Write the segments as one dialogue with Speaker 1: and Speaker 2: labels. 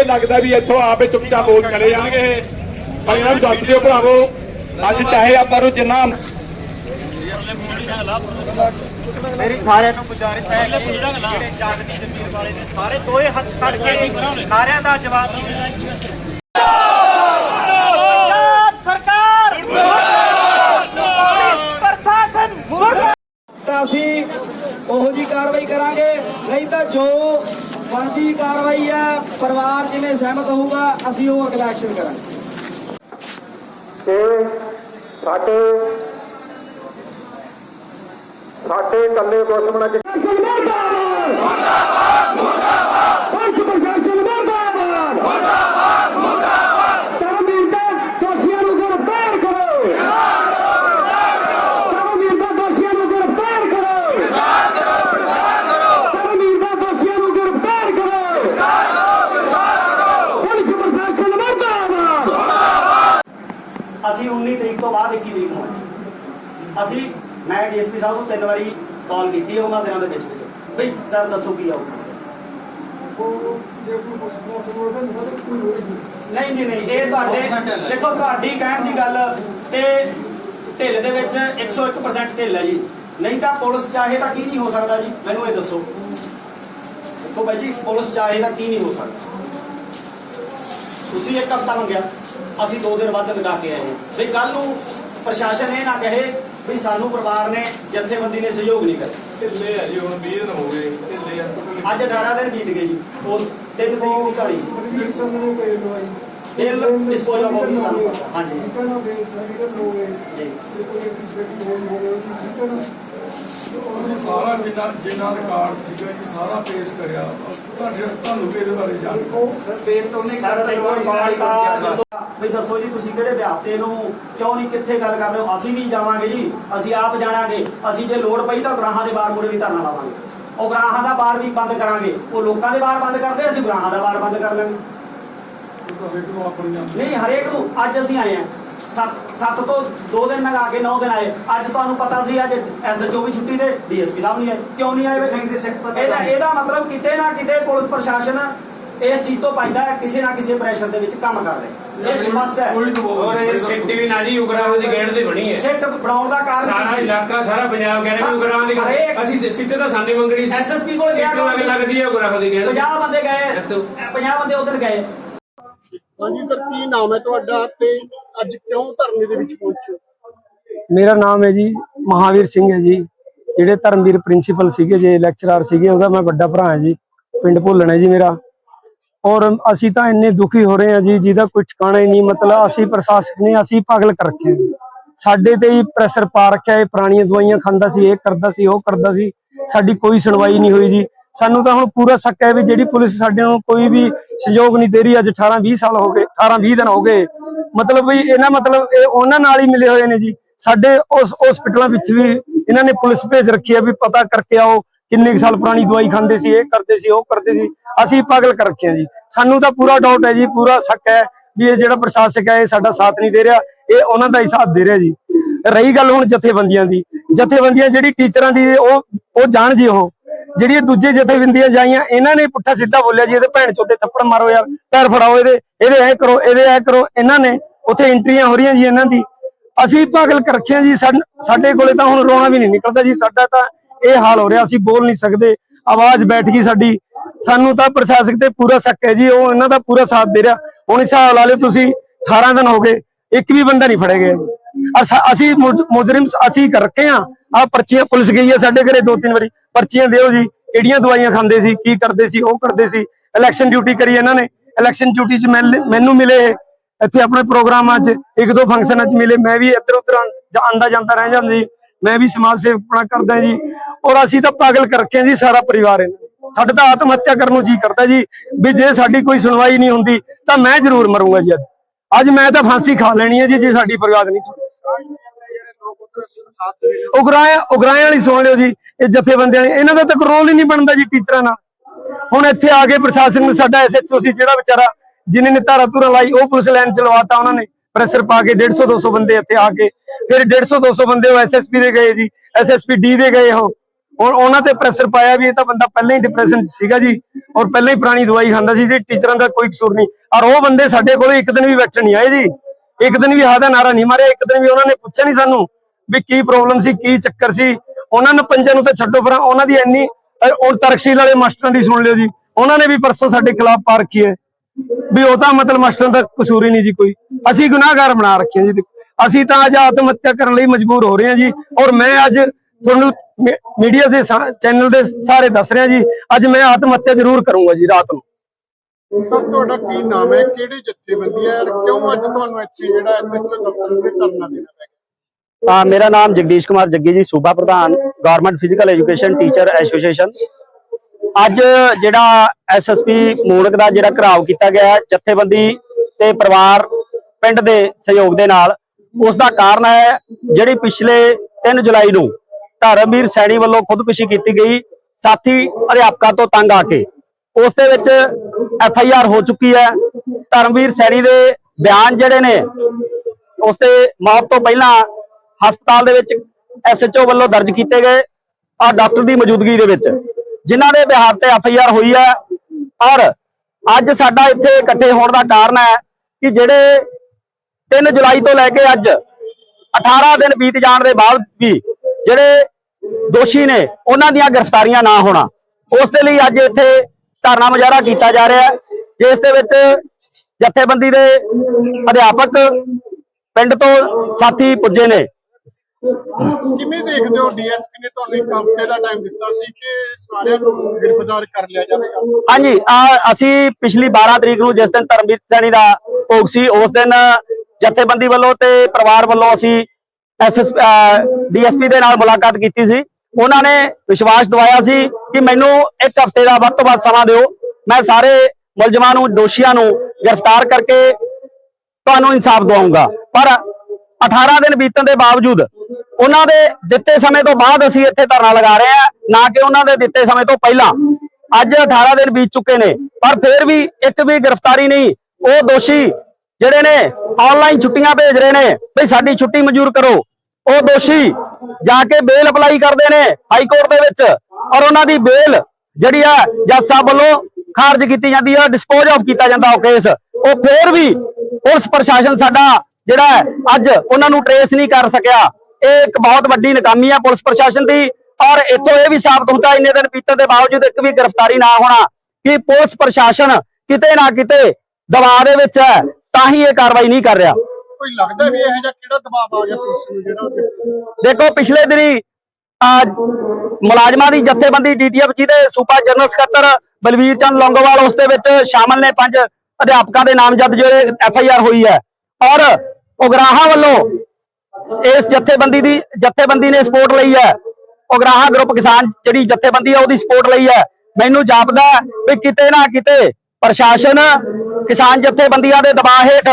Speaker 1: ਇਹ ਲੱਗਦਾ ਵੀ ਇੱਥੋਂ ਆਪੇ ਚੁੱਪਚਾਪ ਬੋਲ ਚਲੇ ਜਾਣਗੇ। ਪਰ ਇਹਨਾਂ ਨੂੰ ਦੱਸ ਦਿਓ ਭਰਾਵੋ ਅੱਜ ਚਾਹੇ ਆਪਾਂ ਨੂੰ ਜਿੰਨਾ
Speaker 2: ਮੇਰੀ ਸਾਰਿਆਂ ਨੂੰ ਗੁਜ਼ਾਰਿਸ਼ ਹੈ ਕਿ ਜਿਹੜੇ ਜਾਗਦੀ ਜ਼ਮੀਰ ਵਾਲੇ ਨੇ ਸਾਰੇ ਦੋਏ ਹੱਥ ਕੱਢ ਕੇ ਸਾਰਿਆਂ ਦਾ ਜਵਾਬ ਸਰਕਾਰ ਪ੍ਰਸ਼ਾਸਨ
Speaker 3: ਅਸੀਂ ਉਹੋ ਜੀ ਕਾਰਵਾਈ ਕਰਾਂਗੇ ਨਹੀਂ ਤਾਂ ਜੋ ਬਣਦੀ ਕਾਰਵਾਈ ਹੈ ਪਰਿਵਾਰ ਜਿਵੇਂ ਸਹਿਮਤ ਹੋਊਗਾ ਅਸੀਂ ਉਹ ਅਗਲਾ ਐਕਸ਼ਨ ਕਰਾਂਗੇ।
Speaker 4: ਕਿ ਸਾਡੇ ਸਾਡੇ ਕੱਲੇ ਦੁਸ਼ਮਣਾਂ ਚ
Speaker 3: ਦੋਸ਼ੀਆਂ ਨੂੰ ਗ੍ਰਿਫਤਾਰ ਕਰੋ ਧਰਮਵੀਰ ਦਾ ਦੋਸ਼ੀਆਂ ਨੂੰ ਗ੍ਰਿਫਤਾਰ ਕਰੋ ਧਰਮਵੀਰ ਦਾ ਦੋਸ਼ੀਆਂ ਨੂੰ ਗ੍ਰਿਫਤਾਰ ਕਰੋ ਪੁਲਿਸ ਪ੍ਰਸ਼ਾਸਨ ਮਰਦਾਬਾਦ
Speaker 2: ਅਸੀਂ 19 ਤਰੀਕ ਤੋਂ ਬਾਅਦ 21 ਤਰੀਕ ਨੂੰ ਆਏ। ਅਸੀਂ ਮੈਂ ਡੀਐਸਪੀ ਸਾਹਿਬ ਨੂੰ ਤਿੰਨ ਵਾਰੀ ਕਾਲ ਕੀਤੀ ਹੈ ਉਹਨਾਂ ਦਿਨਾਂ ਦੇ ਵਿੱਚ ਵਿੱਚ। ਬਈ ਸਰ ਦੱਸੋ ਕੀ ਆਊਗਾ ਨਹੀਂ ਜੀ ਨਹੀਂ ਇਹ ਤੁਹਾਡੇ ਦੇਖੋ ਤੁਹਾਡੀ ਕਹਿਣ ਦੀ ਗੱਲ ਤੇ ਢਿੱਲ ਦੇ ਵਿੱਚ 101% ਢਿੱਲ ਹੈ ਜੀ। ਨਹੀਂ ਤਾਂ ਪੁਲਿਸ ਚਾਹੇ ਤਾਂ ਕੀ ਨਹੀਂ ਹੋ ਸਕਦਾ ਜੀ ਮੈਨੂੰ ਇਹ ਦੱਸੋ। ਦੇਖੋ ਬਾਈ ਜੀ ਪੁਲਿਸ ਚਾਹੇ ਤਾਂ ਕੀ ਨਹੀਂ ਹੋ ਸਕਦਾ। ਤੁਸੀਂ ਇੱਕ ਹਫਤਾ ਮੰਗਿਆ। ਅਸੀਂ ਦੋ ਦਿਨ ਵੱਧ ਲਗਾ ਕੇ ਆਏ ਹਾਂ। ਵੀ ਕੱਲ ਨੂੰ ਪ੍ਰਸ਼ਾਸਨ ਇਹ ਨਾ ਕਹੇ ਵੀ ਸਾਨੂੰ ਪਰਿਵਾਰ ਨੇ ਜਥੇਬੰਦੀ ਨੇ ਸਹਿਯੋਗ ਨਹੀਂ ਕਰਿਆ।
Speaker 1: ਢਿੱਲੇ ਆ ਜੀ ਹੁਣ 20 ਦਿਨ ਹੋ ਗਏ ਢਿੱਲੇ ਆ।
Speaker 2: ਅੱਜ 18 ਦਿਨ ਬੀਤ ਗਏ ਜੀ। ਉਸ ਤਿੰਨ ਤਰੀਕ ਦੀ ਕਹਾਣੀ ਸੀ। ਬਿੱਲ ਡਿਸਪੋਜ਼ ਆਫ ਆਫਿਸ ਸਾਨੂੰ। ਹਾਂਜੀ। ਜੀ।
Speaker 5: ਅਸੀਂ ਸਾਰਾ ਜਿੰਨਾ ਜਿੰਨਾ ਰਿਕਾਰਡ ਸੀਗਾ ਜੀ ਸਾਰਾ ਪੇਸ਼ ਕਰਿਆ। ਤੁਹਾਡੇ ਤੁਹਾਨੂੰ ਵੀ ਇਹਦੇ ਬਾਰੇ ਜਾਣਕਾਰੀ
Speaker 2: ਸਾਰਾ ਦਿਨ ਕੋਈ ਕਾਲ ਤਾਂ ਜਦੋਂ ਵੀ ਦੱਸੋ ਜੀ ਤੁਸੀਂ ਕਿਹੜੇ ਵਿਆਪਤੇ ਨੂੰ ਕਿਉਂ ਨਹੀਂ ਕਿੱਥੇ ਗੱਲ ਕਰ ਰਹੇ ਹੋ? ਅਸੀਂ ਵੀ ਜਾਵਾਂਗੇ ਜੀ। ਅਸੀਂ ਆਪ ਜਾਣਾਂਗੇ। ਅਸੀਂ ਜੇ ਲੋੜ ਪਈ ਤਾਂ ਗ੍ਰਾਹਾਂ ਦੇ ਬਾਹਰ ਮੂਹਰੇ ਵੀ ਧਰਨਾ ਲਾਵਾਂਗੇ। ਉਹ ਗ੍ਰਾਹਾਂ ਦਾ ਬਾਹਰ ਵੀ ਬੰਦ ਕਰਾਂਗੇ। ਉਹ ਲੋਕਾਂ ਦੇ ਬਾਹਰ ਬੰਦ ਕਰਦੇ ਅਸੀਂ ਗ੍ਰਾਹਾਂ ਦਾ ਬਾਹਰ ਬੰਦ ਕਰ ਲਾਂਗੇ। ਨਹੀਂ ਹਰੇਕ ਨੂੰ ਅੱਜ ਅਸੀਂ ਆਏ ਆ ਸੱਤ ਸੱਤ ਤੋਂ ਦੋ ਦਿਨ ਲਗਾ ਕੇ 9 ਦਿਨ ਆਏ। ਅੱਜ ਤੁਹਾਨੂੰ ਪਤਾ ਸੀ ਅੱਜ ਐਸਐਚਓ ਵੀ ਛੁੱਟੀ ਤੇ ਡੀਐਸਪੀ ਸਾਹਿਬ ਨਹੀਂ ਆਏ। ਕਿਉਂ ਨਹੀਂ ਆਏ ਵੇ? ਇਹਦਾ ਇਹਦਾ ਮਤਲਬ ਕਿਤੇ ਨਾ ਕਿਤੇ ਪੁਲਿਸ ਪ੍ਰਸ਼ਾਸਨ ਇਸ ਚੀਜ਼ ਤੋਂ ਪੈਂਦਾ ਹੈ ਕਿਸੇ ਨਾ ਕਿਸੇ ਪ੍ਰੈਸ਼ਰ ਦੇ ਵਿੱਚ ਕੰਮ ਕਰ ਰਿਹਾ ਇਹ ਸਪਸ਼ਟ ਹੈ।
Speaker 6: ਔਰ ਇਹ ਸਿੱਟ ਵੀ ਨਾ ਜੀ ਉਗਰਾਹਾਂ ਦੀ ਗੇੜ ਤੇ ਬਣੀ ਹੈ।
Speaker 2: ਸਿੱਟ ਬਣਾਉਣ ਦਾ ਕਾਰਨ
Speaker 6: ਸਾਰਾ? ਇਲਾਕਾ ਸਾਰਾ ਪੰਜਾਬ ਕਹਿੰਦਾ ਵੀ ਉਗਰਾਹਾਂ ਦੀ ਅਸੀਂ ਸਿੱਟ ਤਾਂ ਸਾਡੀ ਮੰਗਣੀ ਸੀ।
Speaker 2: SSP ਕੋਲ ਗਿਆ
Speaker 6: ਲੱਗਦੀ ਹੈ ਉਗਰਾਹਾਂ ਦੀ ਗੇੜ
Speaker 2: 50 ਬੰਦੇ ਗਏ।
Speaker 6: ਦੱਸੋ।
Speaker 2: 50 ਬੰਦੇ ਉਧਰ ਗਏ।
Speaker 7: ਹਾਂਜੀ ਸਰ, ਕੀ ਨਾਮ ਹੈ ਤੁਹਾਡਾ ਤੇ ਅੱਜ ਕਿਉਂ ਧਰਨੇ ਦੇ ਵਿੱਚ ਪਹੁੰਚੇ
Speaker 8: ਮੇਰਾ ਨਾਮ ਹੈ ਜੀ ਮਹਾਵੀਰ ਸਿੰਘ ਹੈ ਜੀ, ਜਿਹੜੇ ਧਰਮਵੀਰ ਪ੍ਰਿੰਸੀਪਲ ਸੀਗੇ ਜੇ, ਲੈਕਚਰਰ ਸੀਗੇ, ਉਹਦਾ ਮੈਂ ਵੱਡਾ ਭਰਾ ਹਾਂ ਜੀ, ਪਿੰਡ ਭੁੱਲਣ ਜੀ ਮੇਰਾ। ਔਰ ਅਸੀਂ ਤਾਂ ਇੰਨੇ ਦੁਖੀ ਹੋ ਰਹੇ ਹਾਂ ਜੀ, ਜਿਹਦਾ ਕੋਈ ਠਿਕਾਣਾ ਹੀ ਨਹੀਂ, ਮਤਲਬ ਅਸੀਂ ਪ੍ਰਸ਼ਾਸਕ ਨੇ ਅਸੀਂ ਪਾਗਲ ਕਰ ਰੱਖਿਆ ਹਾਂ ਸਾਡੇ ਤੇ ਹੀ ਪ੍ਰੈਸ਼ਰ ਪਾ ਰੱਖਿਆ, ਇਹ ਪੁਰਾਣੀਆਂ ਦਵਾਈਆਂ ਖਾਂਦਾ ਸੀ, ਇਹ ਕਰਦਾ ਸੀ, ਉਹ ਕਰਦਾ ਸੀ, ਸਾਡੀ ਕੋਈ ਸੁਣਵਾਈ ਨਹੀਂ ਹੋਈ ਜੀ। ਸਾਨੂੰ ਤਾਂ ਹੁਣ ਪੂਰਾ ਸ਼ੱਕ ਹੈ ਵੀ ਜਿਹੜੀ ਪੁਲਿਸ ਸਾਡੇ ਨੂੰ ਕੋਈ ਵੀ ਸਹਿਯੋਗ ਨਹੀਂ ਦੇ ਰਹੀ, ਅੱਜ 18 20 ਸਾਲ ਹੋ ਗਏ 18 20 ਦਿਨ ਹੋ ਗਏ। ਮਤਲਬ ਵੀ ਇਹਨਾਂ ਮਤਲਬ ਇਹ ਉਹਨਾਂ ਨਾਲ ਹੀ ਮਿਲੇ ਹੋਏ ਨੇ ਜੀ। ਸਾਡੇ ਉਸ ਹਸਪੀਟਲਾਂ ਵਿੱਚ ਵੀ ਇਹਨਾਂ ਨੇ ਪੁਲਿਸ ਭੇਜ ਰੱਖੀ ਹੈ ਵੀ ਪਤਾ ਕਰਕੇ ਆਓ ਕਿੰਨੇ ਕੁ ਸਾਲ ਪੁਰਾਣੀ ਦਵਾਈ ਖਾਂਦੇ ਸੀ, ਇਹ ਕਰਦੇ ਸੀ, ਉਹ ਕਰਦੇ ਸੀ। ਅਸੀਂ ਪਾਗਲ ਕਰ ਰੱਖੇ ਜੀ। ਸਾਨੂੰ ਤਾਂ ਪੂਰਾ ਡਾਊਟ ਹੈ ਜੀ, ਪੂਰਾ ਸ਼ੱਕ ਹੈ ਵੀ ਇਹ ਜਿਹੜਾ ਪ੍ਰਸ਼ਾਸਕ ਹੈ, ਇਹ ਸਾਡਾ ਸਾਥ ਨਹੀਂ ਦੇ ਰਿਹਾ, ਇਹ ਉਹਨਾਂ ਦਾ ਹੀ ਸਾਥ ਦੇ ਰਿਹਾ ਜੀ। ਰਹੀ ਗੱਲ ਹੁਣ ਜਥੇਬੰਦੀਆਂ ਦੀ। ਜਥੇਬੰਦੀਆਂ ਜਿਹੜੀ ਟੀਚਰਾਂ ਦੀ, ਉਹ ਉਹ ਜਾਣ ਜੀ ਉਹ। ਜਿਹੜੀਆਂ ਦੂਜੇ ਜਥੇਬੰਦੀਆਂ ਜਾਈਆਂ, ਇਹਨਾਂ ਨੇ ਪੁੱਠਾ ਸਿੱਧਾ ਬੋਲਿਆ ਜੀ, ਇਹਦੇ ਭੈਣ ਚੋਦੇ ਥੱਪੜ ਮਾਰੋ ਯਾਰ, ਪੈਰ ਫੜਾਓ ਇਹਦੇ ਇਹਦੇ ਐ ਕਰੋ, ਇਹਦੇ ਐ ਕਰੋ, ਇਹਨਾਂ ਨੇ ਉੱਥੇ ਐਂਟਰੀਆਂ ਹੋ ਰਹੀਆਂ ਜੀ ਇਹਨਾਂ ਦੀ। ਅਸੀਂ ਪਾਗਲ ਕਰ ਰੱਖਿਆ ਜੀ, ਸਾਡੇ ਕੋਲੇ ਤਾਂ ਹੁਣ ਰੋਣਾ ਵੀ ਨਹੀਂ ਨਿਕਲਦਾ ਜੀ, ਸਾਡਾ ਤਾਂ ਇਹ ਹਾਲ ਹੋ ਰਿਹਾ, ਅਸੀਂ ਬੋਲ ਨਹੀਂ ਸਕਦੇ, ਆਵਾਜ਼ ਬੈਠ ਗਈ ਸਾਡੀ। ਸਾਨੂੰ ਤਾਂ ਪ੍ਰਸ਼ਾਸਕ ਤੇ ਪੂਰਾ ਸ਼ੱਕ ਹੈ ਜੀ, ਉਹ ਇਹਨਾਂ ਦਾ ਪੂਰਾ ਸਾਥ ਦੇ ਰਿਹਾ। ਹੁਣ ਹਿਸਾਬ ਲਾ ਲਿਓ ਤੁਸੀਂ 18 ਦਿਨ ਹੋ ਗਏ, ਇੱਕ ਵੀ ਬੰਦਾ ਨਹੀਂ ਫੜੇ ਗਿਆ ਜੀ। ਅਸੀਂ ਮੁਜ- ਮੁਜਰਮ ਅਸੀਂ ਕਰ ਰੱਖੇ ਆ ਆ ਪਰਚੀਆਂ ਪੁਲਿਸ ਗਈ ਹੈ ਸਾਡੇ ਘਰੇ ਦੋ ਤਿੰਨ ਵਾਰੀ। ਪਰਚੀਆਂ ਦਿਓ ਜੀ ਕਿਹੜੀਆਂ ਦਵਾਈਆਂ ਖਾਂਦੇ ਸੀ ਕੀ ਕਰਦੇ ਸੀ ਉਹ ਕਰਦੇ ਸੀ। ਇਲੈਕਸ਼ਨ ਡਿਊਟੀ ਕਰੀ ਇਹਨਾਂ ਨੇ। ਇਲੈਕਸ਼ਨ ਡਿਊਟੀ 'ਚ ਮੈਨ- ਮਿਲੇ। ਇੱਥੇ ਆਪਣੇ ਪ੍ਰੋਗਰਾਮਾਂ 'ਚ ਇੱਕ ਦੋ ਫੰਕਸ਼ਨਾਂ 'ਚ ਮਿਲੇ। ਮੈਂ ਵੀ ਇੱਧਰ ਉੱਧਰ ਆਂਦਾ ਜਾਂਦਾ ਰਹਿ ਜਾਂਦਾ ਜੀ। ਮੈਂ ਵੀ ਸਮਾਜ ਸੇਵਕਪਣਾ ਕਰਦਾ ਜੀ। ਔਰ ਅਸੀਂ ਤਾਂ ਪਾਗਲ ਕਰ ਰੱਖੇ ਹਾਂ ਜੀ ਸਾਰਾ ਪਰਿਵਾਰ ਇਹਨਾਂ। ਸਾਡਾ ਤਾਂ ਆਤਮ ਹੱਤਿਆ ਕਰਨ ਨੂੰ ਜੀ ਕਰਦਾ ਜੀ। ਵੀ ਜੇ ਸਾਡੀ ਕੋਈ ਸੁਣਵਾਈ ਨਹੀਂ ਹੁੰਦੀ ਤਾਂ ਮੈਂ ਜ਼ਰੂਰ ਮਰੂੰਗਾ ਜੀ ਅੱਜ। ਅੱਜ ਮੈਂ ਤਾਂ ਫਾਂਸੀ ਖਾ ਲੈਣੀ ਹੈ ਜੀ ਜੇ ਸਾਡੀ ਫਰਿਆਦ ਨਹੀਂ ਸੁਣੀ ਉਗਰਾਇਆ ਉਗਰਾਇਆ ਵਾਲੀ ਸੁਣ ਲਿਓ ਜੀ। ਇਹ ਜਥੇਬੰਦੀਆਂ ਨੇ, ਇਹਨਾਂ ਦਾ ਤਾਂ ਰੋਲ ਹੀ ਨਹੀਂ ਬਣਦਾ ਜੀ ਟੀਚਰਾਂ ਨਾਲ। ਹੁਣ ਇੱਥੇ ਆ ਕੇ ਪ੍ਰਸ਼ਾਸਨ ਨੂੰ ਸਾਡਾ ਐਸਐਚਓ ਸੀ ਜਿਹੜਾ ਵਿਚਾਰਾ ਜਿਨੇ ਨੇ ਧਾਰਾ ਧੁਰਾ ਲਾਈ, ਉਹ ਪੁਲਿਸ ਲਾਈਨ ਚ ਉਹਨਾਂ ਨੇ, ਪ੍ਰੈਸ਼ਰ ਪਾ ਕੇ 150 200 ਬੰਦੇ ਇੱਥੇ ਆ ਕੇ। ਫਿਰ 150 200 ਬੰਦੇ ਉਹ ਐਸਐਸਪੀ ਦੇ ਗਏ ਜੀ ਐਸਐਸਪੀ ਡੀ ਦੇ ਗਏ ਉਹ। ਹੁਣ ਉਹਨਾਂ ਤੇ ਪ੍ਰੈਸ਼ਰ ਪਾਇਆ ਵੀ ਇਹ ਤਾਂ ਬੰਦਾ ਪਹਿਲਾਂ ਹੀ ਡਿਪਰੈਸ਼ਨ ਚ ਸੀਗਾ ਜੀ, ਔਰ ਪਹਿਲਾਂ ਹੀ ਪੁਰਾਣੀ ਦਵਾਈ ਖਾਂਦਾ ਸੀ, ਜੀ ਟੀਚਰਾਂ ਦਾ ਕੋਈ ਕਸੂਰ ਨਹੀਂ। ਔਰ ਉਹ ਬੰਦੇ ਸਾਡੇ ਕੋਲ ਇੱਕ ਦਿਨ ਵੀ ਬੈਠਣ ਨਹੀਂ ਆਏ ਜੀ। ਇੱਕ ਦਿਨ ਵੀ ਹਾਦਾ ਨਾਰਾ ਨਹੀਂ ਮਾਰਿਆ, ਇੱਕ ਦਿਨ ਵੀ ਉਹਨਾਂ ਨੇ ਪੁੱਛਿਆ ਨਹੀਂ ਸਾਨੂੰ ਵੀ ਕੀ ਪ੍ਰੋਬਲਮ ਸੀ, ਕੀ ਚੱਕਰ ਸੀ। ਉਹਨਾਂ ਨੂੰ ਪੰਜਾਂ ਨੂੰ ਤਾਂ ਛੱਡੋ ਪਰ ਉਹਨਾਂ ਦੀ ਇੰਨੀ ਉਹ ਤਰਕਸ਼ੀਲ ਵਾਲੇ ਮਾਸਟਰਾਂ ਦੀ ਸੁਣ ਲਿਓ ਜੀ। ਉਹਨਾਂ ਨੇ ਵੀ ਪਰਸੋਂ ਸਾਡੇ ਖਿਲਾਫ ਪਾ ਰੱਖੀ ਹੈ ਵੀ ਉਹ ਤਾਂ ਮਤਲਬ ਮਾਸਟਰਾਂ ਦਾ ਕਸੂਰ ਹੀ ਨਹੀਂ ਜੀ ਕੋਈ। ਅਸੀਂ ਗੁਨਾਹਗਾਰ ਬਣਾ ਰੱਖੇ ਜੀ। ਅਸੀਂ ਤਾਂ ਅੱਜ ਆਤਮ ਹੱਤਿਆ ਕਰਨ ਲਈ ਮਜਬੂਰ ਹੋ ਰਹੇ ਹਾਂ ਜੀ। ਔਰ ਮੈਂ ਅੱਜ ਤੁਹਾਨੂੰ ਮੀਡੀਆ ਦੇ ਚੈਨਲ ਦੇ ਸਾਰੇ ਦੱਸ ਰਿਹਾ ਜੀ। ਅੱਜ ਮੈਂ ਆਤਮ ਹੱਤਿਆ ਜ਼ਰੂਰ ਕਰੂੰਗਾ ਜੀ ਰਾਤ ਨੂੰ।
Speaker 7: ਸਰ, ਤੁਹਾਡਾ ਕੀ ਨਾਮ ਹੈ? ਕਿਹੜੀ ਜਥੇਬੰਦੀ ਹੈ? ਕਿਉਂ ਅੱਜ ਤੁਹਾਨੂੰ ਇੱਥੇ ਜਿਹੜਾ ਐਸਐਚਓ ਦਫ਼ਤਰ ਤੇ ਧਰਨਾ ਦੇਣਾ ਪੈ
Speaker 2: ਆ ਮੇਰਾ ਨਾਮ ਜਗਦੀਸ਼ ਕੁਮਾਰ ਜੱਗੀ ਜੀ ਸੂਬਾ ਪ੍ਰਧਾਨ government physical education teacher association ਅੱਜ ਜਿਹੜਾ ਐਸਐਸਪੀ ਮੂਣਕ ਦਾ ਜਿਹੜਾ ਘਰਾਵ ਕੀਤਾ ਗਿਆ ਹੈ, ਜਥੇਬੰਦੀ ਤੇ ਪਰਿਵਾਰ ਪਿੰਡ ਦੇ ਸਹਿਯੋਗ ਦੇ ਨਾਲ ਉਸ ਦਾ ਕਾਰਨ ਹੈ ਜਿਹੜੀ ਪਿਛਲੇ 3 ਜੁਲਾਈ ਨੂੰ ਧਰਮਵੀਰ ਸੈਣੀ ਵੱਲੋਂ ਖੁਦਕੁਸ਼ੀ ਕੀਤੀ ਗਈ ਸਾਥੀ ਅਧਿਆਪਕਾਂ ਤੋਂ ਤੰਗ ਆ ਕੇ। ਉਸ ਦੇ ਵਿੱਚ ਐਫ ਆਈ ਆਰ ਹੋ ਚੁੱਕੀ ਹੈ। ਧਰਮਵੀਰ ਸੈਣੀ ਦੇ ਬਿਆਨ ਜਿਹੜੇ ਨੇ ਉਸ ਤੇ ਮੌਤ ਤੋਂ ਪਹਿਲਾਂ ਹਸਪਤਾਲ ਦੇ ਵਿੱਚ ਐਸਐਚਓ ਵੱਲੋਂ ਦਰਜ ਕੀਤੇ ਗਏ ਆ ਡਾਕਟਰ ਦੀ ਮੌਜੂਦਗੀ ਦੇ ਵਿੱਚ, ਜਿਨ੍ਹਾਂ ਦੇ ਬਿਹਾਰ ਤੇ ਐਫ ਆਈ ਆਰ ਹੋਈ ਹੈ ਔਰ ਅੱਜ ਸਾਡਾ ਇੱਥੇ ਇਕੱਠੇ ਹੋਣ ਦਾ ਕਾਰਨ ਹੈ ਕਿ ਜਿਹੜੇ 3 ਜੁਲਾਈ ਤੋਂ ਲੈ ਕੇ ਅੱਜ 18 ਦਿਨ ਬੀਤ ਜਾਣ ਦੇ ਬਾਅਦ ਵੀ ਜਿਹੜੇ ਦੋਸ਼ੀ ਨੇ, ਉਹਨਾਂ ਦੀਆਂ ਗ੍ਰਿਫਤਾਰੀਆਂ ਨਾ ਹੋਣਾ। ਉਸ ਦੇ ਲਈ ਅੱਜ ਇੱਥੇ ਧਰਨਾ ਮੁਜ਼ਾਹਰਾ ਕੀਤਾ ਜਾ ਰਿਹਾ ਹੈ, ਜਿਸ ਦੇ ਵਿੱਚ ਜਥੇਬੰਦੀ ਦੇ ਅਧਿਆਪਕ ਪਿੰਡ ਤੋਂ ਸਾਥੀ ਪੁੱਜੇ ਨੇ।
Speaker 7: ਕਿਵੇਂ ਦੇਖਦੇ ਹੋ ਡੀਐਸਪੀ ਨੇ ਤੁਹਾਨੂੰ ਇੱਕ ਹਫ਼ਤੇ ਦਾ ਟਾਈਮ ਦਿੱਤਾ ਸੀ ਕਿ ਸਾਰਿਆਂ ਨੂੰ ਗ੍ਰਿਫਤਾਰ ਕਰ ਲਿਆ ਜਾਵੇਗਾ?
Speaker 2: ਹਾਂਜੀ, ਆ ਅਸੀਂ ਪਿਛਲੀ 12 ਤਰੀਕ ਨੂੰ ਜਿਸ ਦਿਨ ਧਰਮਵੀਰ ਸੈਣੀ ਦਾ ਭੋਗ ਸੀ, ਉਸ ਦਿਨ ਜਥੇਬੰਦੀ ਵੱਲੋਂ ਤੇ ਪਰਿਵਾਰ ਵੱਲੋਂ ਅਸੀਂ ਐਸਐਸ ਡੀਐਸਪੀ ਦੇ ਨਾਲ ਮੁਲਾਕਾਤ ਕੀਤੀ ਸੀ। ਉਹਨਾਂ ਨੇ ਵਿਸ਼ਵਾਸ ਦਿਵਾਇਆ ਸੀ ਕਿ ਮੈਨੂੰ ਇੱਕ ਹਫ਼ਤੇ ਦਾ ਵੱਧ ਤੋਂ ਵੱਧ ਸਮਾਂ ਦਿਓ। ਮੈਂ ਸਾਰੇ ਮੁਲਜ਼ਮਾਂ ਨੂੰ, ਦੋਸ਼ੀਆਂ ਨੂੰ ਗ੍ਰਿਫਤਾਰ ਕਰਕੇ ਤੁਹਾਨੂੰ ਇਨਸਾਫ ਦਵਾਉਂਗਾ ਪਰ 18 ਦਿਨ ਬੀਤਣ ਦੇ ਬਾਵਜੂਦ ਉਹਨਾਂ ਦੇ ਦਿੱਤੇ ਸਮੇਂ ਤੋਂ ਬਾਅਦ ਅਸੀਂ ਇੱਥੇ ਧਰਨਾ ਲਗਾ ਰਹੇ ਹਾਂ, ਨਾ ਕਿ ਉਹਨਾਂ ਦੇ ਦਿੱਤੇ ਸਮੇਂ ਤੋਂ ਪਹਿਲਾਂ। ਅੱਜ 18 ਦਿਨ ਬੀਤ ਚੁੱਕੇ ਨੇ, ਪਰ ਫਿਰ ਵੀ ਇੱਕ ਵੀ ਗ੍ਰਿਫਤਾਰੀ ਨਹੀਂ, ਉਹ ਦੋਸ਼ੀ ਜਿਹੜੇ ਨੇ ਆਨਲਾਈਨ ਛੁੱਟੀਆਂ ਭੇਜ ਰਹੇ ਨੇ ਵੀ ਸਾਡੀ ਛੁੱਟੀ ਮਨਜ਼ੂਰ ਕਰੋ। ਉਹ ਦੋਸ਼ੀ ਜਾ ਕੇ ਬੇਲ ਅਪਲਾਈ ਕਰਦੇ ਨੇ ਹਾਈ ਕੋਰਟ ਦੇ ਵਿੱਚ, ਔਰ ਉਹਨਾਂ ਦੀ ਬੇਲ ਜਿਹੜੀ ਆ ਜੱਜ ਸਾਹਿਬ ਵੱਲੋਂ ਖਾਰਜ ਕੀਤੀ ਜਾਂਦੀ ਆ ਡਿਸਪੋਜ਼ ਆਫ ਕੀਤਾ ਜਾਂਦਾ ਉਹ ਕੇਸ ਉਹ ਫੇਰ ਵੀ ਪੁਲਿਸ ਪ੍ਰਸ਼ਾਸਨ ਸਾਡਾ ਜਿਹੜਾ ਅੱਜ ਉਹਨਾਂ ਨੂੰ ਟਰੇਸ ਨਹੀਂ ਕਰ ਸਕਿਆ। ਇਹ ਇੱਕ ਬਹੁਤ ਵੱਡੀ ਨਾਕਾਮੀ ਆ ਪੁਲਿਸ ਪ੍ਰਸ਼ਾਸਨ ਦੀ ਔਰ ਇੱਥੋਂ ਇਹ ਵੀ ਸਾਬਤ ਹੁੰਦਾ ਇੰਨੇ ਦਿਨ ਬੀਤਣ ਦੇ ਬਾਵਜੂਦ ਇੱਕ ਵੀ ਗ੍ਰਿਫਤਾਰੀ ਨਾ ਹੋਣਾ ਕਿ ਪੁਲਿਸ ਪ੍ਰਸ਼ਾਸਨ ਕਿਤੇ ਨਾ ਕਿਤੇ ਦਬਾਅ ਦੇ ਵਿੱਚ ਹੈ ਤਾਂ ਹੀ ਇਹ ਕਾਰਵਾਈ ਨਹੀਂ ਕਰ ਰਿਹਾ।
Speaker 7: ਕੋਈ ਲੱਗਦਾ ਵੀ ਇਹੋ ਜਿਹਾ ਕਿਹੜਾ ਦਬਾਅ ਆ ਗਿਆ ਪੁਲਿਸ ਨੂੰ ਜਿਹੜਾ
Speaker 2: ਦੇਖੋ ਪਿਛਲੇ ਦਿਨੀ ਮੁਲਾਜ਼ਮਾਂ ਦੀ ਜਥੇਬੰਦੀ ਡੀਟੀਐਫ ਜੀ ਦੇ ਸੂਬਾ ਜਨਰਲ ਸਕੱਤਰ ਬਲਵੀਰ ਚੰਦ ਲੌਂਗੋਵਾਲ ਉਸ ਦੇ ਵਿੱਚ ਸ਼ਾਮਲ ਨੇ ਪੰਜ ਅਧਿਆਪਕਾਂ ਦੇ ਨਾਮਜ਼ਦ ਜਿਹੜੇ ਐਫ ਆਈ ਆਰ ਹੋਈ ਹੈ। ਔਰ ਉਗਰਾਹਾਂ ਵੱਲੋਂ ਇਸ ਜਥੇਬੰਦੀ ਦੀ ਜਥੇਬੰਦੀ ਨੇ ਸਪੋਰਟ ਲਈ ਹੈ। ਉਗਰਾਹਾਂ ਗਰੁੱਪ ਕਿਸਾਨ ਜਿਹੜੀ ਜਥੇਬੰਦੀ ਹੈ ਉਹਦੀ ਸਪੋਰਟ ਲਈ ਹੈ। ਮੈਨੂੰ ਜਾਪਦਾ ਵੀ ਕਿਤੇ ਨਾ ਕਿਤੇ ਪ੍ਰਸ਼ਾਸਨ ਕਿਸਾਨ ਜਥੇਬੰਦੀਆਂ ਦੇ ਦਬਾਅ ਹੇਠ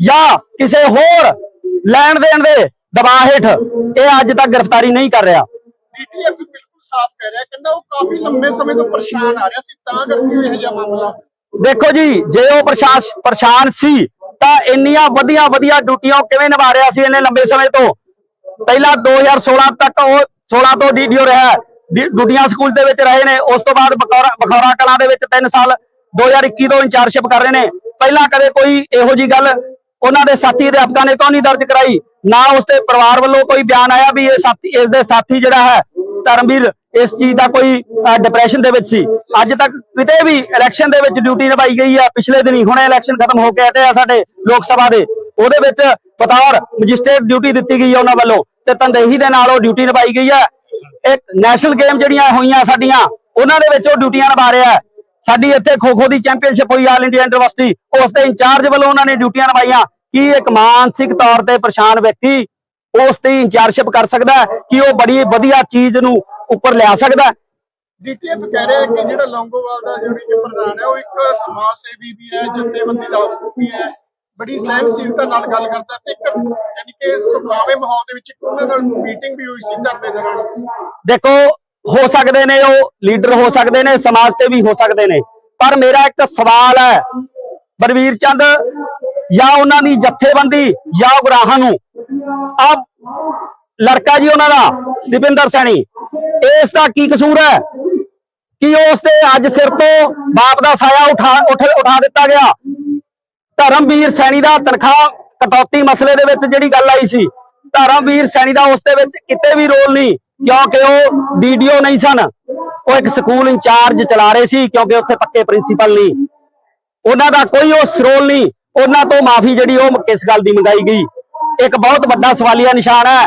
Speaker 2: ਜਾਂ ਕਿਸੇ ਹੋਰ ਲੈਣ ਦੇਣ ਦੇ ਦਬਾਅ ਹੇਠ ਇਹ ਅੱਜ ਤੱਕ ਗ੍ਰਿਫਤਾਰੀ ਨਹੀਂ ਕਰ ਰਿਹਾ।
Speaker 7: ਡੀਟੀਐਫ ਬਿਲਕੁਲ ਸਾਫ਼ ਕਹਿ ਰਿਹਾ ਕਹਿੰਦਾ ਉਹ ਕਾਫੀ ਲੰਮੇ ਸਮੇਂ ਤੋਂ ਪਰੇਸ਼ਾਨ ਆ ਰਿਹਾ ਸੀ ਤਾਂ ਕਰਕੇ ਇਹੋ ਜਿਹਾ ਮਾਮਲਾ।
Speaker 2: ਦੇਖੋ ਜੀ ਜੇ ਉਹ ਪ੍ਰਸ਼ਾਸ ਪਰੇਸ਼ਾਨ ਸੀ ਤਾਂ ਇੰਨੀਆਂ ਵਧੀਆ ਵਧੀਆ ਡਿਊਟੀਆਂ ਕਿਵੇਂ ਨਿਭਾ ਰਿਹਾ ਸੀ ਇੰਨੇ ਲੰਬੇ ਸਮੇਂ ਤੋਂ? ਪਹਿਲਾਂ 2016 ਤੱਕ ਉਹ 16 ਤੋਂ ਡੀਡੀਓ ਰਿਹਾ ਡਿਊਟੀਆਂ ਸਕੂਲ ਦੇ ਵਿੱਚ ਰਹੇ ਨੇ। ਉਸ ਤੋਂ ਬਾਅਦ ਬਖੌਰਾ ਬਖੌਰਾ ਕਲਾਂ ਦੇ ਵਿੱਚ 3 ਸਾਲ 2021 ਤੋਂ ਇੰਚਾਰਜਸ਼ਿਪ ਕਰ ਰਹੇ ਨੇ। ਪਹਿਲਾਂ ਕਦੇ ਕੋਈ ਇਹੋ ਜੀ ਗੱਲ ਉਹਨਾਂ ਦੇ ਸਾਥੀ ਅਧਿਆਪਕਾਂ ਨੇ ਤਾਂ ਨਹੀਂ ਦਰਜ ਕਰਾਈ? ਨਾ ਉਸ ਦੇ ਪਰਿਵਾਰ ਵੱਲੋਂ ਕੋਈ ਬਿਆਨ ਆਇਆ ਵੀ ਇਹ ਸਾਥੀ ਇਸ ਦੇ ਸਾਥੀ ਜਿਹੜਾ ਹੈ ਧਰਮਵੀਰ ਇਸ ਚੀਜ਼ ਦਾ ਕੋਈ ਡਿਪਰੈਸ਼ਨ ਦੇ ਵਿੱਚ ਸੀ। ਅੱਜ ਤੱਕ ਕਿਤੇ ਵੀ ਇਲੈਕਸ਼ਨ ਦੇ ਵਿੱਚ ਡਿਊਟੀ ਨਿਭਾਈ ਗਈ ਹੈ ਪਿਛਲੇ ਦਿਨੀ ਹੁਣੇ ਇਲੈਕਸ਼ਨ ਖਤਮ ਹੋ ਕੇ ਹਟੇ ਆ ਸਾਡੇ ਲੋਕ ਸਭਾ ਦੇ। ਉਹਦੇ ਵਿੱਚ ਬਤੌਰ ਮੈਜਿਸਟ੍ਰੇਟ ਡਿਊਟੀ ਦਿੱਤੀ ਗਈ ਹੈ ਉਹਨਾਂ ਵੱਲੋਂ ਤੇ ਤੰਦੇਹੀ ਦੇ ਨਾਲ ਉਹ ਡਿਊਟੀ ਨਿਭਾਈ ਗਈ ਹੈ ਇੱਕ ਨੈਸ਼ਨਲ ਗੇਮ ਜਿਹੜੀਆਂ ਹੋਈਆਂ ਸਾਡੀਆਂ, ਉਹਨਾਂ ਦੇ ਵਿੱਚ ਉਹ ਡਿਊਟੀਆਂ ਨਿਭਾ ਰਿਹਾ ਸਾਡੀ ਇੱਥੇ ਖੋ ਖੋ ਦੀ ਚੈਂਪੀਅਨਸ਼ਿਪ ਹੋਈ ਆਲ ਇੰਡੀਆ ਯੂਨੀਵਰਸਿਟੀ ਉਸ ਦੇ ਇੰਚਾਰਜ ਵੱਲੋਂ ਉਹਨਾਂ ਨੇ ਡਿਊਟੀਆਂ ਨਿਭਾਈਆਂ। ਕਿ ਇੱਕ ਮਾਨਸਿਕ ਤੌਰ ਤੇ ਪਰੇਸ਼ਾਨ ਵਿਅਕਤੀ ਉਸ ਤੇ ਇੰਚਾਰਜਸ਼ਿਪ ਕਰ ਸਕਦਾ ਕਿ ਉਹ ਬੜੀ ਵਧੀਆ ਚੀਜ਼ ਨੂੰ ਉੱਪਰ ਲਿਆ ਸਕਦਾ ਹੈ।
Speaker 7: ਡੀਟੀਐਫ ਕਹਿ ਰਿਹਾ ਕਿ ਜਿਹੜਾ ਲੌਂਗੋਵਾਲ ਦਾ ਜਿਹੜੀ ਕਿ ਪ੍ਰਧਾਨ ਹੈ ਉਹ ਇੱਕ ਸਮਾਜ ਸੇਵੀ ਵੀ ਹੈ ਜਥੇਬੰਦੀ ਦਾ ਵੀ ਹੈ ਬੜੀ ਸਹਿਨਸ਼ੀਲਤਾ ਨਾਲ ਗੱਲ ਕਰਦਾ ਤੇ ਇੱਕ ਯਾਨੀ ਕਿ ਸੁਖਾਵੇਂ ਮਾਹੌਲ ਦੇ ਵਿੱਚ ਇੱਕ ਉਹਨਾਂ ਨਾਲ ਮੀਟਿੰਗ ਵੀ ਹੋਈ ਸੀ ਧਰਨੇ ਦੌਰਾਨ
Speaker 2: ਦੇਖੋ ਹੋ ਸਕਦੇ ਨੇ ਉਹ ਲੀਡਰ ਹੋ ਸਕਦੇ ਨੇ ਸਮਾਜ ਸੇਵੀ ਹੋ ਸਕਦੇ ਨੇ ਪਰ ਮੇਰਾ ਇੱਕ ਸਵਾਲ ਹੈ ਬਲਵੀਰ ਚੰਦ ਜਾਂ ਉਹਨਾਂ ਦੀ ਜਥੇਬੰਦੀ ਜਾਂ ਗੁਰਾਹਾਂ ਨੂੰ? ਆ ਲੜਕਾ ਜੀ ਉਹਨਾਂ ਦਾ ਦੀਪਿੰਦਰ ਸੈਣੀ। ਇਸ ਦਾ ਕੀ ਕਸੂਰ ਹੈ? ਕਿ ਉਸ ਤੇ ਅੱਜ ਸਿਰ ਤੋਂ ਬਾਪ ਦਾ ਸਾਇਆ ਉਠਾ ਉਠਾ ਦਿੱਤਾ ਗਿਆ। ਧਰਮਵੀਰ ਸੈਣੀ ਦਾ ਤਨਖਾਹ ਕਟੌਤੀ ਮਸਲੇ ਦੇ ਵਿੱਚ ਜਿਹੜੀ ਗੱਲ ਆਈ ਸੀ, ਧਰਮਵੀਰ ਸੈਣੀ ਦਾ ਉਸ ਦੇ ਵਿੱਚ ਕਿਤੇ ਵੀ ਰੋਲ ਨਹੀਂ, ਕਿਉਂਕਿ ਉਹ ਡੀਡੀਓ ਨਹੀਂ ਸਨ। ਉਹ ਇੱਕ ਸਕੂਲ ਇੰਚਾਰਜ ਚਲਾ ਰਹੇ ਸੀ, ਕਿਉਂਕਿ ਉੱਥੇ ਪੱਕੇ ਪ੍ਰਿੰਸੀਪਲ ਨਹੀਂ। ਉਹਨਾਂ ਦਾ ਕੋਈ ਉਸ ਰੋਲ ਨਹੀਂ। ਉਹਨਾਂ ਤੋਂ ਮਾਫੀ ਜਿਹੜੀ ਉਹ ਕਿਸ ਗੱਲ ਦੀ ਮੰਗਾਈ ਗਈ। ਇੱਕ ਬਹੁਤ ਵੱਡਾ ਸਵਾਲੀਆ ਨਿਸ਼ਾਨ ਹੈ।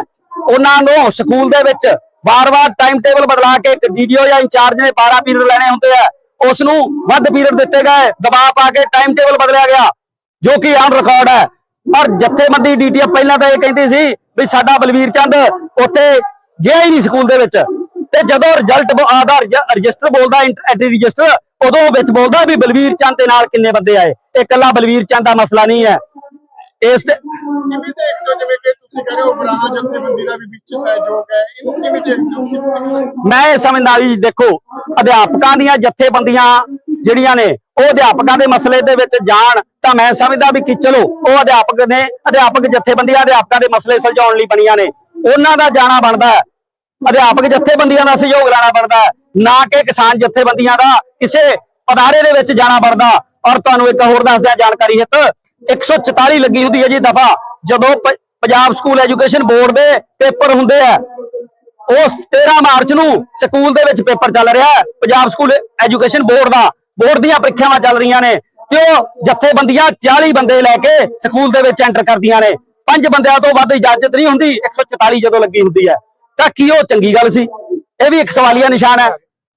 Speaker 2: ਉਹਨਾਂ ਨੂੰ ਸਕੂਲ ਦੇ ਵਿੱਚ ਵਾਰ-ਵਾਰ ਟਾਈਮ ਟੇਬਲ ਬਦਲਾ ਕੇ ਇੱਕ ਡੀਡੀਓ ਜਾਂ ਇੰਚਾਰਜ ਨੇ 12 ਪੀਰੀਅਡ ਲੈਣੇ ਹੁੰਦੇ ਆ ਉਸ ਨੂੰ ਵੱਧ ਪੀਰੀਅਡ ਦਿੱਤੇ ਗਏ, ਦਬਾਅ ਪਾ ਕੇ ਟਾਈਮ ਟੇਬਲ ਬਦਲਿਆ ਗਿਆ, ਜੋ ਕਿ ਆਨ ਰਿਕਾਰਡ ਹੈ। ਪਰ ਜਥੇਬੰਦੀ ਡੀਟੀਐਫ ਪਹਿਲਾਂ ਤਾਂ ਇਹ ਕਹਿੰਦੀ ਸੀ ਵੀ ਸਾਡਾ ਬਲਵੀਰ ਚੰਦ ਉੱਥੇ ਗਿਆ ਹੀ ਨਹੀਂ ਸਕੂਲ ਦੇ ਵਿੱਚ। ਤੇ ਜਦੋਂ ਰਿਜ਼ਲਟ ਆਦਾ ਰਜਿਸਟਰ ਬੋਲਦਾ ਐਂਟਰੀ ਰਜਿਸਟਰ ਉਦੋਂ ਵਿੱਚ ਬੋਲਦਾ ਵੀ ਬਲਵੀਰ ਚੰਦ ਦੇ ਨਾਲ ਕਿੰਨੇ ਬੰਦੇ ਆਏ। ਇਹ ਇਕੱਲਾ ਬਲਵੀਰ ਚੰਦ ਦਾ ਮਸਲਾ ਨਹੀਂ ਹੈ। ਇਸ ਤੇ
Speaker 7: ਕਿਵੇਂ ਦੇਖਦੇ ਹੋ ਜਿਵੇਂ ਕਿ ਤੁਸੀਂ ਕਹਿ ਰਹੇ ਹੋ ਬਰਾਹਾ ਜਥੇਬੰਦੀ ਦਾ ਵੀ ਵਿੱਚ ਸਹਿਯੋਗ ਹੈ ਇਹਨੂੰ ਕਿਵੇਂ ਦੇਖਦੇ ਹੋ
Speaker 2: ਮੈਂ ਇਹ ਸਮਝਦਾ ਵੀ ਦੇਖੋ ਅਧਿਆਪਕਾਂ ਦੀਆਂ ਜਥੇਬੰਦੀਆਂ ਜਿਹੜੀਆਂ ਨੇ ਉਹ ਅਧਿਆਪਕਾਂ ਦੇ ਮਸਲੇ ਦੇ ਵਿੱਚ ਜਾਣ ਤਾਂ ਮੈਂ ਸਮਝਦਾ ਵੀ ਕਿ ਚਲੋ ਉਹ ਅਧਿਆਪਕ ਨੇ ਅਧਿਆਪਕ ਜਥੇਬੰਦੀਆਂ ਅਧਿਆਪਕਾਂ ਦੇ ਮਸਲੇ ਸੁਲਝਾਉਣ ਲਈ ਬਣੀਆਂ ਨੇ ਉਹਨਾਂ ਦਾ ਜਾਣਾ ਬਣਦਾ ਹੈ। ਅਧਿਆਪਕ ਜਥੇਬੰਦੀਆਂ ਦਾ ਸਹਿਯੋਗ ਲੈਣਾ ਬਣਦਾ ਨਾ ਕਿ ਕਿਸਾਨ ਜਥੇਬੰਦੀਆਂ ਦਾ ਕਿਸੇ ਅਦਾਰੇ ਦੇ ਵਿੱਚ ਜਾਣਾ ਬਣਦਾ। ਔਰ ਤੁਹਾਨੂੰ ਇੱਕ ਹੋਰ ਦੱਸ ਦਿਆਂ ਜਾਣਕਾਰੀ ਹਿੱਤ 144 ਲੱਗੀ ਹੁੰਦੀ ਹੈ ਜੀ ਦਫਾ, ਜਦੋਂ ਪੰਜਾਬ ਸਕੂਲ ਐਜੂਕੇਸ਼ਨ ਬੋਰਡ ਦੇ ਪੇਪਰ ਹੁੰਦੇ ਆ। ਉਸ 13 ਮਾਰਚ ਨੂੰ ਸਕੂਲ ਦੇ ਵਿੱਚ ਪੇਪਰ ਚੱਲ ਰਿਹਾ ਹੈ, ਪੰਜਾਬ ਸਕੂਲ ਐਜੂਕੇਸ਼ਨ ਬੋਰਡ ਦਾ। ਬੋਰਡ ਦੀਆਂ ਪ੍ਰੀਖਿਆਵਾਂ ਚੱਲ ਰਹੀਆਂ ਨੇ। ਤੇ ਉਹ ਜਥੇਬੰਦੀਆਂ 40 ਬੰਦੇ ਲੈ ਕੇ ਸਕੂਲ ਦੇ ਵਿੱਚ ਐਂਟਰ ਕਰਦੀਆਂ ਨੇ। ਪੰਜ ਬੰਦਿਆਂ ਤੋਂ ਵੱਧ ਇਜਾਜ਼ਤ ਨਹੀਂ ਹੁੰਦੀ 144 ਜਦੋਂ ਲੱਗੀ ਹੁੰਦੀ ਹੈ। ਤਾਂ ਕੀ ਉਹ ਚੰਗੀ ਗੱਲ ਸੀ? ਇਹ ਵੀ ਇੱਕ ਸਵਾਲੀਆ ਨਿਸ਼ਾਨ ਹੈ।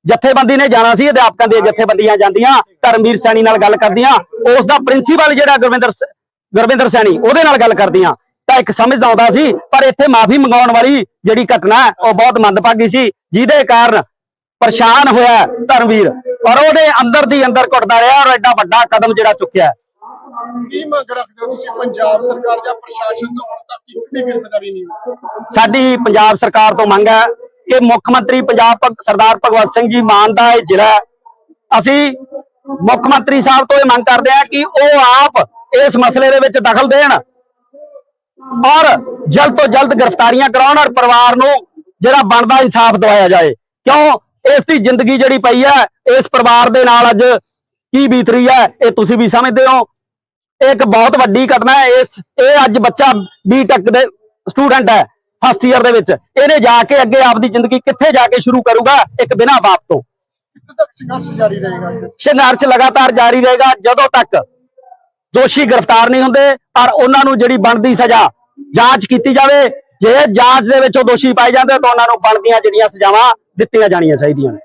Speaker 2: ਜਥੇਬੰਦੀ ਨੇ ਜਾਣਾ ਸੀ ਅਧਿਆਪਕਾਂ ਦੀਆਂ ਜਥੇਬੰਦੀਆਂ ਜਾਂਦੀਆਂ ਧਰਮਵੀਰ ਸੈਣੀ ਨਾਲ ਗੱਲ ਕਰਦੀਆਂ ਉਸ ਦਾ ਪ੍ਰਿੰਸੀਪਲ ਜਿਹੜਾ ਗੁਰਵਿੰਦਰ ਗੁਰਵਿੰਦਰ ਸੈਣੀ ਉਹਦੇ ਨਾਲ ਗੱਲ ਕਰਦੀਆਂ। ਤਾਂ ਇੱਕ ਸਮਝ ਆਉਂਦਾ ਸੀ ਪਰ ਇੱਥੇ ਮਾਫੀ ਮੰਗਾਉਣ ਵਾਲੀ ਜਿਹੜੀ ਘਟਨਾ ਉਹ ਬਹੁਤ ਮੰਦਭਾਗੀ ਸੀ ਜਿਹਦੇ ਕਾਰਨ ਪਰੇਸ਼ਾਨ ਹੋਇਆ ਧਰਮਵੀਰ। ਔਰ ਉਹਦੇ ਅੰਦਰ ਦੀ ਅੰਦਰ ਘੁੱਟਦਾ ਰਿਹਾ ਔਰ ਐਡਾ ਵੱਡਾ ਕਦਮ ਜਿਹੜਾ ਚੁੱਕਿਆ ਹੈ।
Speaker 7: ਕੀ ਮੰਗ ਰੱਖਦੇ ਹੋ ਤੁਸੀਂ? ਪੰਜਾਬ ਸਰਕਾਰ ਜਾਂ ਪ੍ਰਸ਼ਾਸਨ ਤੋਂ ਹੁਣ ਤੱਕ ਇੱਕ ਵੀ ਗ੍ਰਿਫਤਾਰੀ ਨਹੀਂ ਹੋਈ
Speaker 2: ਸਾਡੀ ਪੰਜਾਬ ਸਰਕਾਰ ਤੋਂ ਮੰਗ ਹੈ ਇਹ ਮੁੱਖ ਮੰਤਰੀ ਪੰਜਾਬ ਭਗ- ਸਰਦਾਰ ਭਗਵੰਤ ਸਿੰਘ ਜੀ ਮਾਨ ਦਾ ਇਹ ਜ਼ਿਲ੍ਹਾ ਹੈ। ਅਸੀਂ ਮੁੱਖ ਮੰਤਰੀ ਸਾਹਿਬ ਤੋਂ ਇਹ ਮੰਗ ਕਰਦੇ ਹਾਂ ਕਿ ਉਹ ਆਪ ਇਸ ਮਸਲੇ ਦੇ ਵਿੱਚ ਦਖਲ ਦੇਣ ਔਰ ਜਲਦ ਤੋਂ ਜਲਦ ਗ੍ਰਿਫਤਾਰੀਆਂ ਕਰਾਉਣ ਔਰ ਪਰਿਵਾਰ ਨੂੰ ਜਿਹੜਾ ਬਣਦਾ ਇਨਸਾਫ ਦਿਵਾਇਆ ਜਾਏ। ਕਿਉਂ? ਇਸ ਦੀ ਜ਼ਿੰਦਗੀ ਜਿਹੜੀ ਪਈ ਹੈ, ਇਸ ਪਰਿਵਾਰ ਦੇ ਨਾਲ ਅੱਜ ਕੀ ਬੀਤ ਰਹੀ ਹੈ, ਇਹ ਤੁਸੀਂ ਵੀ ਸਮਝਦੇ ਹੋ। ਇਹ ਇੱਕ ਬਹੁਤ ਵੱਡੀ ਘਟਨਾ ਹੈ। ਇਸ ਇਹ ਅੱਜ ਬੱਚਾ ਬੀਟੈਕ ਦੇ ਸਟੂਡੈਂਟ ਹੈ। ਫਸਟ ਈਅਰ ਦੇ ਵਿੱਚ। ਇਹਨੇ ਜਾ ਕੇ ਅੱਗੇ ਆਪਦੀ ਜ਼ਿੰਦਗੀ ਕਿੱਥੇ ਜਾ ਕੇ ਸ਼ੁਰੂ ਕਰੂਗਾ? ਇੱਕ ਬਿਨਾਂ ਬਾਪ ਤੋਂ।
Speaker 7: ਸੰਘਰਸ਼ ਜਾਰੀ ਰਹੇਗਾ ਇਹ?
Speaker 2: ਸੰਘਰਸ਼ ਲਗਾਤਾਰ ਜਾਰੀ ਰਹੇਗਾ। ਜਦੋਂ ਤੱਕ ਦੋਸ਼ੀ ਗ੍ਰਿਫਤਾਰ ਨਹੀਂ ਹੁੰਦੇ ਔਰ ਉਹਨਾਂ ਨੂੰ ਜਿਹੜੀ ਬਣਦੀ ਸਜ਼ਾ ਜਾਂਚ ਕੀਤੀ ਜਾਵੇ ਜੇ ਜਾਂਚ ਦੇ ਵਿੱਚ ਉਹ ਦੋਸ਼ੀ ਪਾਏ ਜਾਂਦੇ ਤਾਂ ਉਹਨਾਂ ਨੂੰ ਬਣਦੀਆਂ ਜਿਹੜੀਆਂ ਸਜ਼ਾਵਾਂ ਦਿੱਤੀਆਂ ਜਾਣੀਆਂ ਚਾਹੀਦੀਆਂ ਨੇ।